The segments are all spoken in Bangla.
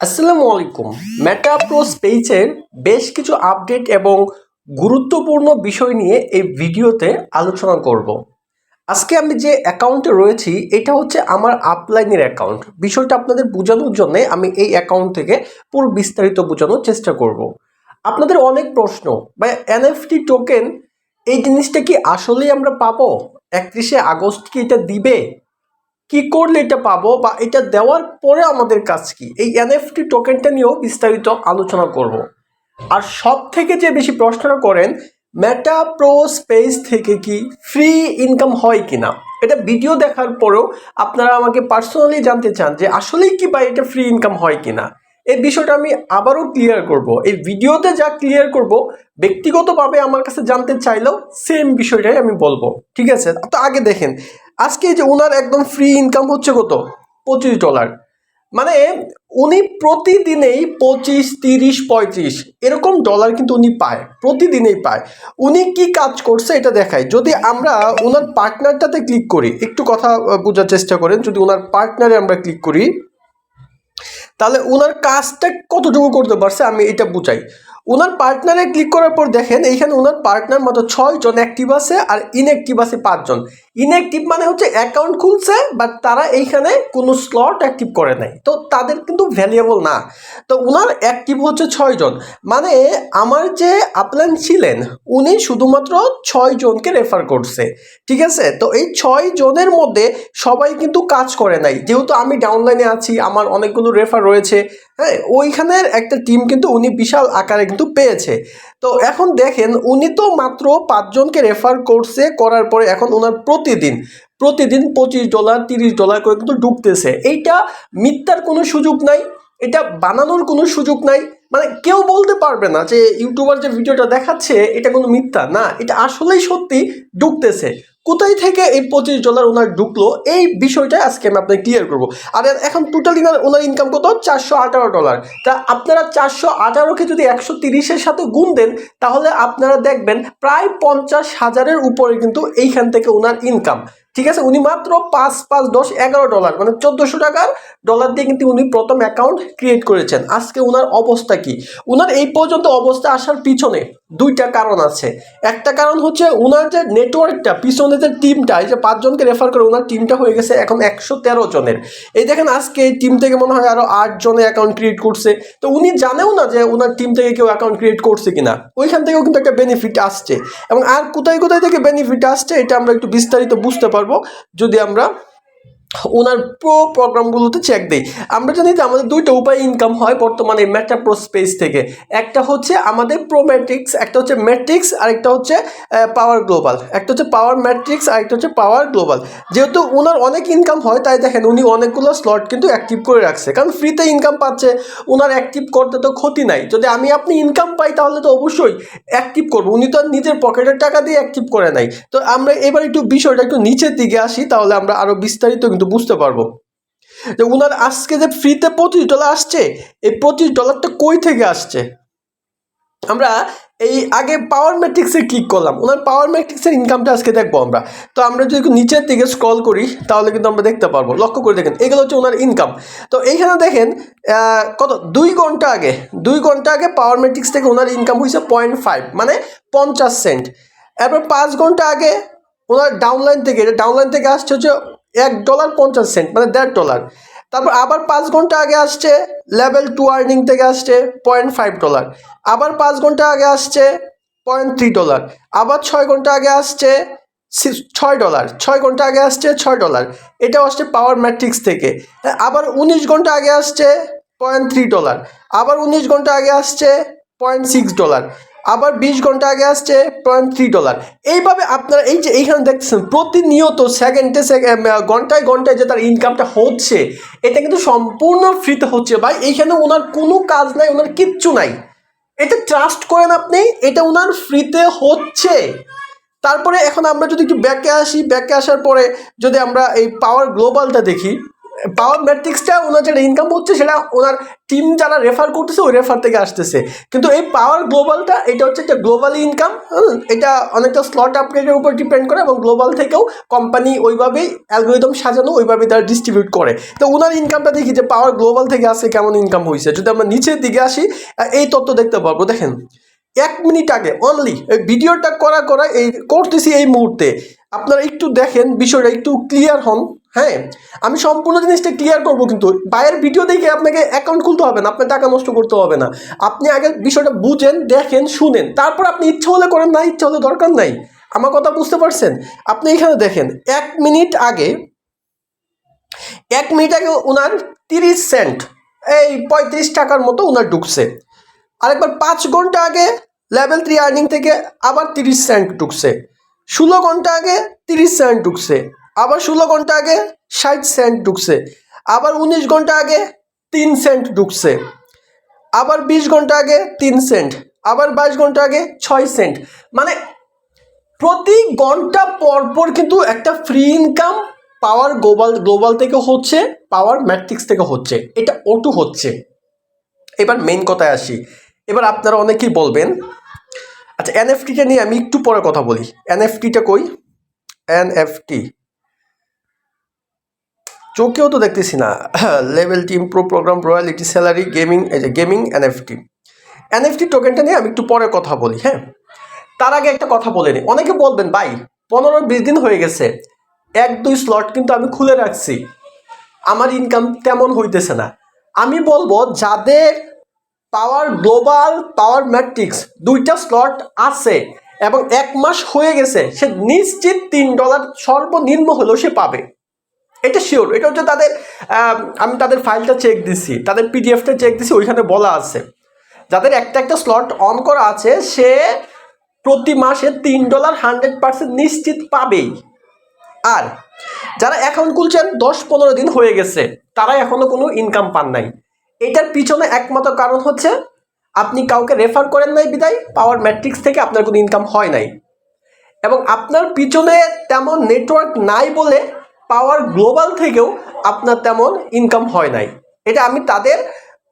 আসসালামু আলাইকুম। মেটা প্রো স্পেসের বেশ কিছু আপডেট এবং গুরুত্বপূর্ণ বিষয় নিয়ে এই ভিডিওতে আলোচনা করব। আজকে আমি যে অ্যাকাউন্টে রয়েছি, এটা হচ্ছে আমার আপলাইনের অ্যাকাউন্ট বিষয়টা আপনাদের বোঝানোর জন্য আমি এই অ্যাকাউন্ট থেকে পুরো বিস্তারিত বোঝানোর চেষ্টা করব। আপনাদের অনেক প্রশ্ন বা এনএফটি টোকেন এই জিনিসটা কি আসলেই আমরা পাবো? একত্রিশে আগস্ট কি এটা দিবে? কি করলে এটা পাবো বা এটা দেওয়ার পরে আমাদের কাজ কি? এই এনএফটি টোকেনটা নিয়েও বিস্তারিত আলোচনা করব। আর সব থেকে যে বেশি প্রশ্নটা করেন মেটা প্রো স্পেস থেকে কি ফ্রি ইনকাম হয় কি না এটা ভিডিও দেখার পরেও আপনারা আমাকে পার্সোনালি জানতে চান যে আসলেই কি বা এটা ফ্রি ইনকাম হয় কিনা। এই বিষয়টা আমি আবারও ক্লিয়ার করব। এই ভিডিওতে যা ক্লিয়ার করব, ব্যক্তিগতভাবে আমার কাছে জানতে চাইলেও সেম বিষয়টাই আমি বলব, ঠিক আছে? তো আগে দেখেন, আজকে যে ওনার একদম ফ্রি ইনকাম হচ্ছে কত? পঁচিশ ডলার মানে উনি প্রতিদিনেই পঁচিশ, তিরিশ, পঁয়ত্রিশ, এরকম ডলার কিন্তু উনি পায়, প্রতিদিনেই পায়। উনি কি কাজ করছে এটা দেখায় যদি আমরা ওনার পার্টনারটাতে ক্লিক করি, একটু কথা বোঝার চেষ্টা করেন, যদি ওনার পার্টনারে আমরা ক্লিক করি তাহলে ওনার কাজটা কতটুকু করতে পারছে আমি এটা বুঝাই। ওনার পার্টনারে ক্লিক করার পর দেখেন, এইখানে ওনার পার্টনার মতো ছয় জন অ্যাক্টিভ আছে আর ইনঅ্যাক্টিভ আছে পাঁচজন। ইনঅ্যাক্টিভ মানে হচ্ছে অ্যাকাউন্ট খুলছে বাট তারা এইখানে কোনো স্লট অ্যাক্টিভ করে নাই। তো তাদের কিন্তু ভ্যালুয়েবল না। তো ওনার অ্যাক্টিভ হচ্ছে ছয় জন মানে আমার যে আপলান ছিলেন, উনি শুধুমাত্র ছয় জনকে রেফার করছে। ঠিক আছে? তো এই ছয় জনের মধ্যে সবাই কিন্তু কাজ করে নাই। যেহেতু আমি ডাউনলাইনে আছি, আমার অনেকগুলো রেফার রয়েছে হ্যাঁ ওইখানের একটা টিম কিন্তু উনি বিশাল আকারে কিন্তু পেয়েছে। তো এখন দেখেন, উনি তো মাত্র পাঁচজনকে রেফার করছে, করার পরে এখন ওনার প্রতিদিন প্রতিদিন পঁচিশ ডলার, তিরিশ ডলার করে কিন্তু ডুবতেছে। এইটা মিথ্যার কোনো সুযোগ নাই, এটা বানানোর কোনো সুযোগ নাই মানে কেউ বলতে পারবে না যে ইউটিউবার যে ভিডিওটা দেখাচ্ছে, এটা কোনো মিথ্যা। না, এটা আসলেই সত্যি ঢুকতেছে। কোথায় থেকে এই পঁচিশ ডলার ওনার ঢুকলো? এই বিষয়টা আজকে আমি আপনাকে ক্লিয়ার করব। আর এখন টোটাল ওনার ওনার ইনকাম কত? চারশো আঠারো ডলার তা আপনারা চারশো আঠারোকে যদি একশো তিরিশের সাথে গুণ দেন, তাহলে আপনারা দেখবেন প্রায় পঞ্চাশ হাজারের উপরে কিন্তু এইখান থেকে ওনার ইনকাম ঠিক আছে? উনি মাত্র পাঁচ পাঁচ, দশ, এগারো ডলার মানে চোদ্দোশো টাকার ডলার দিয়ে কিন্তু উনি প্রথম অ্যাকাউন্ট ক্রিয়েট করেছেন। আজকে ওনার অবস্থা কি? ওনার এই পর্যন্ত অবস্থা আসার পিছনে দুইটা কারণ আছে। একটা কারণ হচ্ছে ওনার যে নেটওয়ার্কটা পিছনে যে টিমটা এই যে পাঁচজনকে রেফার করে ওনার টিমটা হয়ে গেছে এখন একশো তেরো জনের। এই দেখেন আজকে এই টিম থেকে মনে হয় আরও আট জনে অ্যাকাউন্ট ক্রিয়েট করছে। তো উনি জানেও না যে ওনার টিম থেকে কেউ অ্যাকাউন্ট ক্রিয়েট করছে কিনা। ওইখান থেকেও কিন্তু একটা বেনিফিট আসছে। এবং আর কোথায় কোথায় থেকে বেনিফিট আসছে, এটা আমরা একটু বিস্তারিত বুঝতে পারব। যদি আমরা ওনার প্রো প্রোগ্রামগুলোতে চেক দিই। আমরা জানি যে আমাদের দুইটা উপায় ইনকাম হয় বর্তমানে মেটা প্রো স্পেস থেকে। একটা হচ্ছে আমাদের প্রো ম্যাট্রিক্স একটা হচ্ছে ম্যাট্রিক্স আর একটা হচ্ছে পাওয়ার গ্লোবাল একটা হচ্ছে পাওয়ার ম্যাট্রিক্স আর একটা হচ্ছে পাওয়ার গ্লোবাল যেহেতু ওনার অনেক ইনকাম হয়, তাই দেখেন উনি অনেকগুলো স্লট কিন্তু অ্যাক্টিভ করে রাখছে। কারণ ফ্রিতে ইনকাম পাচ্ছে, ওনার অ্যাক্টিভ করতে তো ক্ষতি নাই। যদি আমি আপনি ইনকাম পাই, তাহলে তো অবশ্যই অ্যাক্টিভ করব। উনি তো নিজের পকেটের টাকা দিয়ে অ্যাক্টিভ করে নাই। তো আমরা এবার একটু বিষয়টা একটু নিচের দিকে আসি, তাহলে আমরা আরও বিস্তারিত কিন্তু বুঝতে পারব। যে ওনার আজকে যে ফ্রিতে পঁচিশ ডলার আসছে, এই পঁচিশ ডলারটা কই থেকে আসছে? আমরা এই আগে পাওয়ার ম্যাট্রিক্সে ক্লিক করলাম ওনার পাওয়ার ম্যাট্রিক্সের ইনকামটা আজকে দেখব আমরা। তো আমরা যদি নিচের দিকে স্ক্রল করি, তাহলে কিন্তু আমরা দেখতে পারব। লক্ষ্য করে দেখেন, এগুলো হচ্ছে ওনার ইনকাম তো এইখানে দেখেন কত? দুই ঘণ্টা আগে, দুই ঘণ্টা আগে পাওয়ার ম্যাট্রিক্স থেকে ওনার ইনকাম হয়েছে পয়েন্ট ফাইভ মানে পঞ্চাশ সেন্ট এরপর পাঁচ ঘণ্টা আগে ওনার ডাউনলাইন থেকে, এটা ডাউনলাইন থেকে আসছে হচ্ছে এক ডলার পঞ্চাশ সেন্ট মানে দেড় ডলার তারপর আবার পাঁচ ঘণ্টা আগে আসছে লেভেল টু আর্নিং থেকে আসছে পয়েন্ট ফাইভ ডলার আবার পাঁচ ঘণ্টা আগে আসছে পয়েন্ট থ্রি ডলার আবার ছয় ঘণ্টা আগে আসছে ছয় ডলার ছয় ঘণ্টা আগে আসছে ছয় ডলার এটাও আসছে পাওয়ার ম্যাট্রিক্স থেকে। আবার উনিশ ঘণ্টা আগে আসছে পয়েন্ট থ্রি ডলার আবার উনিশ ঘণ্টা আগে আসছে পয়েন্ট সিক্স ডলার আবার বিশ ঘণ্টা আগে আসছে পয়েন্ট থ্রি ডলার এইভাবে আপনারা এই যে এইখানে দেখতেছেন, প্রতিনিয়ত সেকেন্ডে ঘন্টায় ঘন্টায় যে তার ইনকামটা হচ্ছে, এটা কিন্তু সম্পূর্ণ ফ্রিতে হচ্ছে। ভাই, এইখানে ওনার কোনো কাজ নাই, ওনার কিচ্ছু নাই। এটা ট্রাস্ট করেন আপনি, এটা ওনার ফ্রিতে হচ্ছে। তারপরে এখন আমরা যদি একটু ব্যাকে আসি ব্যাকে আসার পরে যদি আমরা এই পাওয়ার গ্লোবালটা দেখি পাওয়ার ম্যাট্রিক্সটা ওনার যেটা ইনকাম হচ্ছে, সেটা ওনার টিম যারা রেফার করতেছে, ওই রেফার থেকে আসতেছে। কিন্তু এই পাওয়ার গ্লোবালটা এটা হচ্ছে একটা গ্লোবালি ইনকাম এটা অনেকটা স্লট আপগ্রেডের উপর ডিপেন্ড করে এবং গ্লোবাল থেকেও কোম্পানি ওইভাবেই অ্যালগোরিদম সাজানো, ওইভাবেই তারা ডিস্ট্রিবিউট করে। তো ওনার ইনকামটা দেখি যে পাওয়ার গ্লোবাল থেকে আসে, কেমন ইনকাম হয়েছে যদি আমরা নিচের দিকে আসি এই তথ্য দেখতে পারব দেখেন, এক মিনিট আগে অনলি এই ভিডিওটা করা করা এই, করতেছি এই মুহূর্তে। আপনারা একটু দেখেন, বিষয়টা একটু ক্লিয়ার হন। হ্যাঁ আমি সম্পূর্ণ জিনিসটা ক্লিয়ার করব কিন্তু বাইরের ভিডিও দেখে আপনাকে অ্যাকাউন্ট খুলতে হবে না, আপনার টাকা নষ্ট করতে হবে না। আপনি আগে বিষয়টা বুঝেন, দেখেন, শুনেন, তারপর আপনি ইচ্ছে হলে করেন, না ইচ্ছে হলে দরকার নাই। আমার কথা বুঝতে পারছেন? আপনি এখানে দেখেন, এক মিনিট আগে, এক মিনিট আগে ওনার তিরিশ সেন্ট এই পঁয়ত্রিশ টাকার মতো ওনার ঢুকছে। আরেকবার পাঁচ ঘণ্টা আগে লেভেল থ্রি আর্নিং থেকে আবার তিরিশ সেন্ট ঢুকছে। ষোলো ঘণ্টা আগে তিরিশ সেন্ট ঢুকছে। আবার ষোলো ঘণ্টা আগে ষাট সেন্ট ঢুকছে। আবার উনিশ ঘণ্টা আগে তিন সেন্ট ঢুকছে। আবার বিশ ঘণ্টা আগে তিন সেন্ট। আবার বাইশ ঘণ্টা আগে ছয় সেন্ট। মানে প্রতি ঘণ্টা পর পর কিন্তু একটা free income power global global থেকে হচ্ছে পাওয়ার ম্যাট্রিক্স থেকে হচ্ছে। এটা অটু হচ্ছে। এবার মেন কথায় আসি। এবার আপনারা অনেকেই বলবেন আচ্ছা এনএফটিটা নিয়ে আমি একটু পরে কথা বলি। এনএফটিটা কই? এনএফটি চোখেও তো দেখতেছি না। Level team pro program royalty salary gaming এই যে গেমিং এনএফটি এনএফটি টোকেনটা নিয়ে আমি একটু পরে কথা বলি হ্যাঁ? তার আগে একটা কথা বলে নিই অনেকে বলবেন, ভাই, পনেরো বিশ দিন হয়ে গেছে। এক, দুই স্লট কিন্তু আমি খুলে রাখছি। আমার ইনকাম তেমন হইতেছে না। আমি বলব, যাদের পাওয়ার গ্লোবাল পাওয়ার ম্যাট্রিক্স দুইটা স্লট আছে এবং এক মাস হয়ে গেছে, সে নিশ্চিত তিন ডলার সর্বনিম্ন হলেও সে পাবে। এটা শিওর এটা হচ্ছে তাদের আমি তাদের ফাইলটা চেক দিছি, তাদের পিডিএফটা চেক দিছি, ওইখানে বলা আছে। যাদের একটা একটা স্লট অন করা আছে, সে প্রতি মাসে তিন ডলার হান্ড্রেড পার্সেন্ট নিশ্চিত পাবেই। আর যারা অ্যাকাউন্ট খুলছেন, দশ পনেরো দিন হয়ে গেছে তারা এখনও কোনো ইনকাম পান নাই। এটার পিছনে একমাত্র কারণ হচ্ছে, আপনি কাউকে রেফার করেন নাই বিদায় পাওয়ার ম্যাট্রিক্স থেকে আপনার কোনো ইনকাম হয় নাই। এবং আপনার পিছনে তেমন নেটওয়ার্ক নাই বলে পাওয়ার গ্লোবাল থেকেও আপনার তেমন ইনকাম হয় নাই। এটা আমি তাদের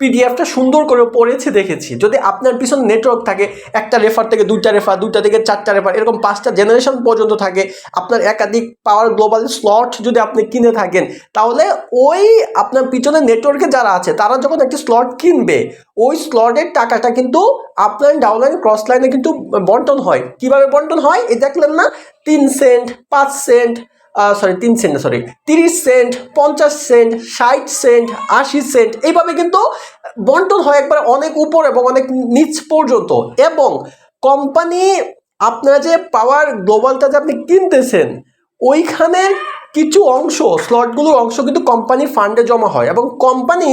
পিডিএফটা সুন্দর করে পড়েছি দেখেছি। যদি আপনার পিছনে নেটওয়ার্ক থাকে, একটা রেফার থেকে দুইটা রেফার দুইটা থেকে চারটা রেফার এরকম পাঁচটা জেনারেশন পর্যন্ত থাকে, আপনার একাধিক পাওয়ার গ্লোবাল স্লট যদি আপনি কিনে থাকেন, তাহলে ওই আপনার পিছনে নেটওয়ার্কে যারা আছে, তারা যখন একটি স্লট কিনবে, ওই স্লটের টাকাটা কিন্তু আপলাইন ডাউনলাইন ক্রস লাইনে কিন্তু বন্টন হয়। কীভাবে বন্টন হয়? এই দেখলেন না? তিন সেন্ট পাঁচ সেন্ট সরি তিন সেন্ট সরি তিরিশ সেন্ট পঞ্চাশ সেন্ট ষাট সেন্ট আশি সেন্ট এইভাবে কিন্তু বন্টন হয় একবার অনেক উপর এবং অনেক নিচ পর্যন্ত। এবং কোম্পানি আপনার যে পাওয়ার গ্লোবালটা যে আপনি কিনতেছেন, ওইখানে কিছু অংশ স্লটগুলোর অংশ কিন্তু কোম্পানি ফান্ডে জমা হয় এবং কোম্পানি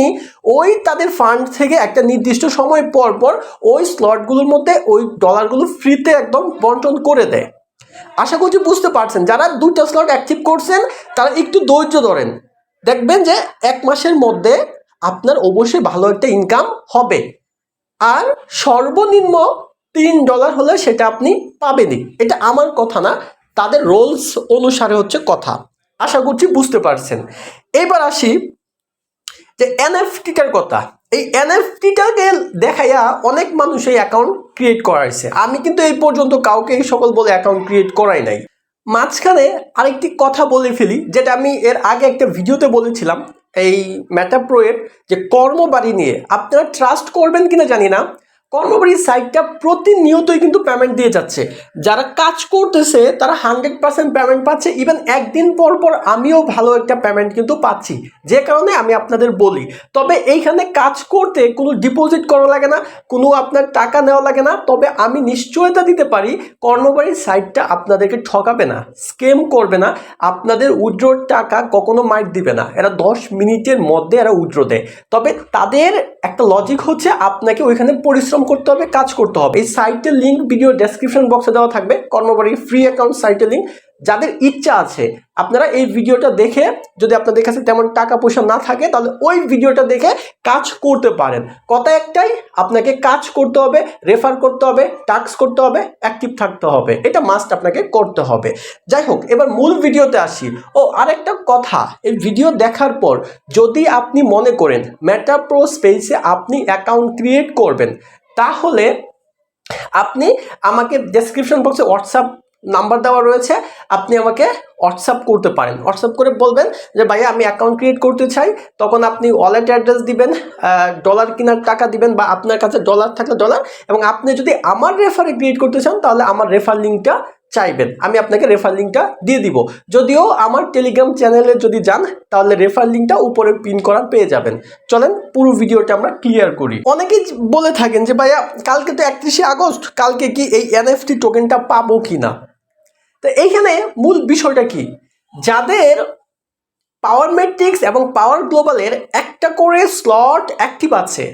ওই তাদের ফান্ড থেকে একটা নির্দিষ্ট সময় পর পর ওই স্লটগুলোর মধ্যে ওই ডলারগুলো ফ্রিতে একদম বন্টন করে দেয়। আশা করছি বুঝতে পারছেন। যারা দুইটা স্লট অ্যাক্টিভ করছেন, তারা একটু ধৈর্য ধরেন। দেখবেন যে এক মাসের মধ্যে আপনার অবশ্যই ভালো একটা ইনকাম হবে। আর সর্বনিম্ন তিন ডলার হলে সেটা আপনি পাবেনই। এটা আমার কথা না, তাদের রোলস অনুসারে হচ্ছে কথা। আশা করছি বুঝতে পারছেন। এবার আসি যে এনএফটিটার কথা, এই এনএফটিটাকে দেখাইয়া অনেক মানুষ এই অ্যাকাউন্ট ক্রিয়েট করাইছে। আমি কিন্তু এই পর্যন্ত কাউকে এই সকল বলে অ্যাকাউন্ট ক্রিয়েট করাই নাই। মাঝখানে আরেকটি কথা বলে ফেলি, যেটা আমি এর আগে একটা ভিডিওতে বলেছিলাম, এই ম্যাটাপ্রোয়ের যে কর্মবাড়ি নিয়ে। আপনারা ট্রাস্ট করবেন কিনা জানি না কর্মবাড়ির সাইটটা প্রতিনিয়তই কিন্তু পেমেন্ট দিয়ে যাচ্ছে। যারা কাজ করতেছে, তারা হান্ড্রেড পার্সেন্ট পেমেন্ট পাচ্ছে। ইভেন একদিন পর পর আমিও ভালো একটা পেমেন্ট কিন্তু পাচ্ছি। যে কারণে আমি আপনাদের বলি। তবে এইখানে কাজ করতে কোনো ডিপোজিট করা লাগে না, কোনো আপনার টাকা নেওয়া লাগে না। তবে আমি নিশ্চয়তা দিতে পারি, কর্মবাড়ির সাইটটা আপনাদেরকে ঠকাবে না স্কেম করবে না। আপনাদের উইড্রোর টাকা কখনো মাইট দিবে না। এরা দশ মিনিটের মধ্যে এরা উইড্রো দেয়। তবে তাদের একটা লজিক হচ্ছে, আপনাকে ওইখানে পরিশ্রম করতে হবে, কাজ করতে হবে। এই সাইটের লিঙ্ক ভিডিও ডেসক্রিপশন বক্সে দেওয়া থাকবে কর্মবাড়ি ফ্রি অ্যাকাউন্ট সাইটের লিঙ্ক যাদের ইচ্ছা আছে, আপনারা এই ভিডিওটা দেখে যদি আপনাদের কাছে তেমন টাকা পয়সা না থাকে, তাহলে ওই ভিডিওটা দেখে কাজ করতে পারেন। কথা একটাই, আপনাকে কাজ করতে হবে রেফার করতে হবে টাস্ক করতে হবে অ্যাক্টিভ থাকতে হবে। এটা মাস্ট আপনাকে করতে হবে। যাই হোক, এবার মূল ভিডিওতে আসি। ও, আরেকটা কথা, এই ভিডিও দেখার পর যদি আপনি মনে করেন মেটা প্রো স্পেসে আপনি অ্যাকাউন্ট ক্রিয়েট করবেন তাহলে আপনি আমাকে ডেসক্রিপশন বক্সে হোয়াটসঅ্যাপ নাম্বার দেওয়া রয়েছে, আপনি আমাকে হোয়াটসঅ্যাপ করতে পারেন। হোয়াটসঅ্যাপ করে বলবেন যে, ভাইয়া, আমি অ্যাকাউন্ট ক্রিয়েট করতে চাই। তখন আপনি ওয়ালেট অ্যাড্রেস দিবেন ডলার কেনার টাকা দিবেন বা আপনার কাছে ডলার থাকলে ডলার এবং আপনি যদি আমার রেফারে ক্রিয়েট করতে চান, তাহলে আমার রেফার লিঙ্কটা চাইবেন। আমি আপনাকে রেফার লিঙ্কটা দিয়ে দিব। যদিও আমার টেলিগ্রাম চ্যানেলে যদি যান, তাহলে রেফার লিঙ্কটা উপরে পিন করা পেয়ে যাবেন। চলেন, পুরো ভিডিওটা আমরা ক্লিয়ার করি। অনেকেই বলে থাকেন যে, ভাইয়া, কালকে তো একত্রিশে আগস্ট, কালকে কি এই এনএফটি টোকেনটা পাবো কি না তো এইখানে মূল বিষয়টা কি? যাদের পাওয়ার মেট্রিক্স এবং পাওয়ার গ্লোবালের একটা করে স্লট অ্যাক্টিভ আছে,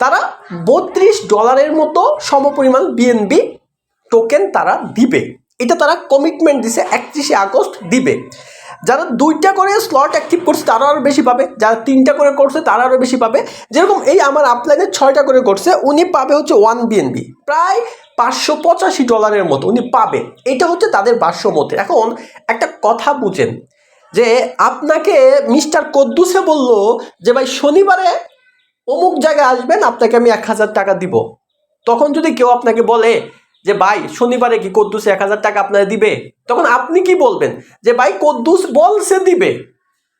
তারা বত্রিশ ডলারের মতো সমপরিমাণ বিএনবি টোকেন তারা দিবে। এটা তারা কমিটমেন্ট দিছে, একত্রিশে আগস্ট দিবে। যারা দুইটা করে স্লট অ্যাক্টিভ করছে, তারা আরও বেশি পাবে। যারা তিনটা করে করছে, তারা আরও বেশি পাবে। যেরকম এই আমার আপলাইনে ছয়টা করে করছে, উনি পাবে হচ্ছে ওয়ান বিএনবি প্রায় পাঁচশো পঁচাশি ডলারের মতো উনি পাবে। এটা হচ্ছে তাদের বাস্য মতে এখন একটা কথা বুঝেন, যে আপনাকে মিস্টার কদ্দুসে বলল যে, ভাই, শনিবারে অমুক জায়গায় আসবেন, আপনাকে আমি এক হাজার টাকা দিব। তখন যদি কেউ আপনাকে বলে যে, ভাই, শনিবারে কি কদ্দুসে এক হাজার টাকা আপনারা দিবে? তখন আপনি কি বলবেন? যে, ভাই, কদ্দুস বলছে দিবে।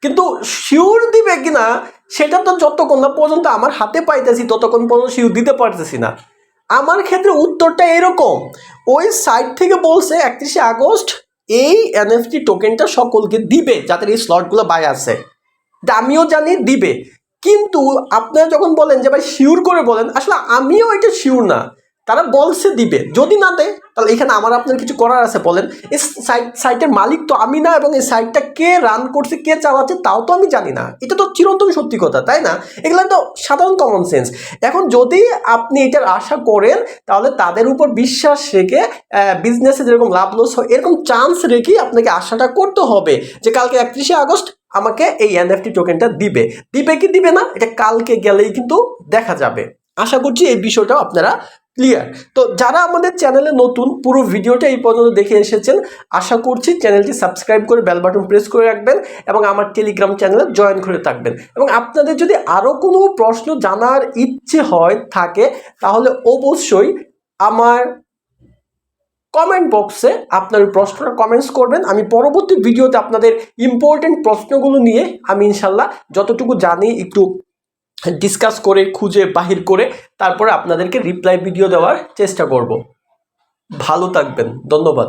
কিন্তু শিওর দিবে কিনা সেটা তো যতক্ষণ না পর্যন্ত আমার হাতে পাইতেছি, ততক্ষণ পর্যন্ত শিওর দিতে পারতেছি না। আমার ক্ষেত্রে উত্তরটা এরকম। ওই সাইট থেকে বলছে একত্রিশে আগস্ট এই এনএফটি টোকেনটা সকলকে দিবে, যাদের এই স্লটগুলো বাই আছে। আমিও জানি দিবে। কিন্তু আপনারা যখন বলেন যে, ভাই শিওর করে বলেন, আসলে আমিও এটা শিওর না। তারা বলছে দিবে। যদি না দেয়, তাহলে এখানে আমার আপনার কিছু করার আছে বলেন। এই সাইট সাইটের মালিক তো আমি না এবং এই সাইটটা কে রান করছে, কে চালাচ্ছে তাও তো আমি জানি না। এটা তো চিরন্তন সত্যি কথা, তাই না? এগুলো তো সাধারণ কমন সেন্স এখন যদি আপনি এটার আশা করেন, তাহলে তাদের উপর বিশ্বাস রেখে বিজনেসে যেরকম লাভ লস হয়, এরকম চান্স রেখেই আপনাকে আশাটা করতে হবে যে কালকে একত্রিশে আগস্ট আমাকে এই এনএফটি টোকেনটা দিবে। দিবে কি দিবে না, এটা কালকে গেলেই কিন্তু দেখা যাবে। আশা করছি এই বিষয়টাও আপনারা ক্লিয়ার তো যারা আমাদের চ্যানেলে নতুন, পুরো ভিডিওটা এই পর্যন্ত দেখে এসেছেন, আশা করছি চ্যানেলটি সাবস্ক্রাইব করে বেল বাটন প্রেস করে রাখবেন এবং আমার টেলিগ্রাম চ্যানেলে জয়েন করে থাকবেন। এবং আপনাদের যদি আরও কোনো প্রশ্ন জানার ইচ্ছে হয় থাকে, তাহলে অবশ্যই আমার কমেন্ট বক্সে আপনার প্রশ্নটা কমেন্টস করবেন। আমি পরবর্তী ভিডিওতে আপনাদের ইম্পর্টেন্ট প্রশ্নগুলো নিয়ে আমি ইনশাল্লাহ যতটুকু জানি একটু ডিসকাস করে, খুঁজে, বাহির করে তারপরে আপনাদেরকে রিপ্লাই ভিডিও দেওয়ার চেষ্টা করব। ভালো থাকবেন, ধন্যবাদ।